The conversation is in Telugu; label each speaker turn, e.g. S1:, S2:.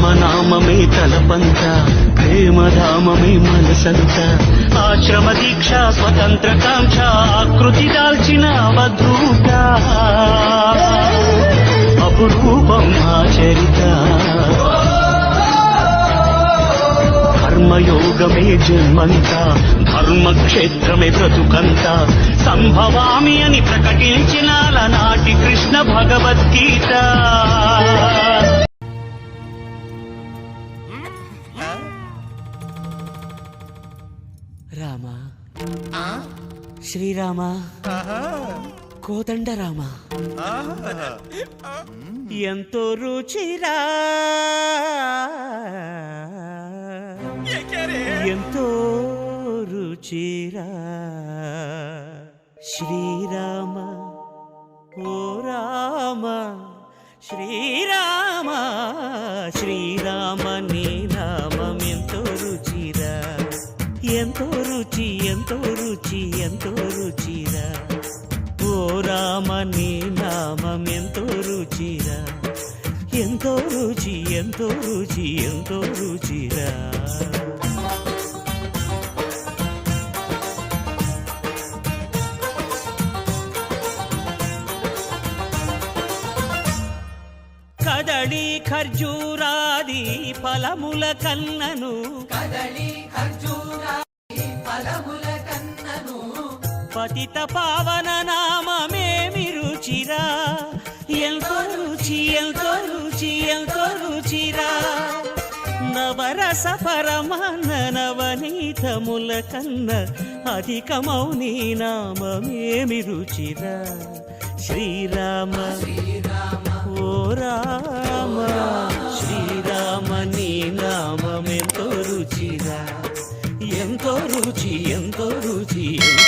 S1: రామనామమే తలపంత ప్రేమధామమే మనసంత. ఆశ్రమ దీక్ష స్వతంత్ర కాంక్ష ఆకృతి దాల్చిన అవధూత. అపురూపం ఆచరిత. కర్మయోగమే జన్మంత ధర్మక్షేత్రమే బ్రతుకంత. సంభవామి అని ప్రక రామ. శ్రీరామ. కోదండ రామ ఎంతో రుచిరా ఎంతో రుచిరా శ్రీరామ. ఓ రామ. శ్రీరామ. శ్రీరామ ఎంతో రుచి ఎంతో రుచి ఎంతో రుచిరా. ఓ రామ నీ నామం ఎంతో రుచిరా. ఎంతో రుచి ఎంతో రుచి ఎంతో రుచిరా. కదళి ఖర్జూరాది ఫలముల కన్నను పతిత పావన నామేమి రుచిరా ఎంతో రుచి ఎంతో రుచి ఎంతో రుచిరా నవరస పరమాన్న నవనీతముల కన్న అధికమౌ నీ నామేమి రుచిరా శ్రీరామ ఓ రామ శ్రీరామ నీ నామమెంతో రుచిరా. ఎంతో రుచి ఎంతో రుచి ఎంతో రుచి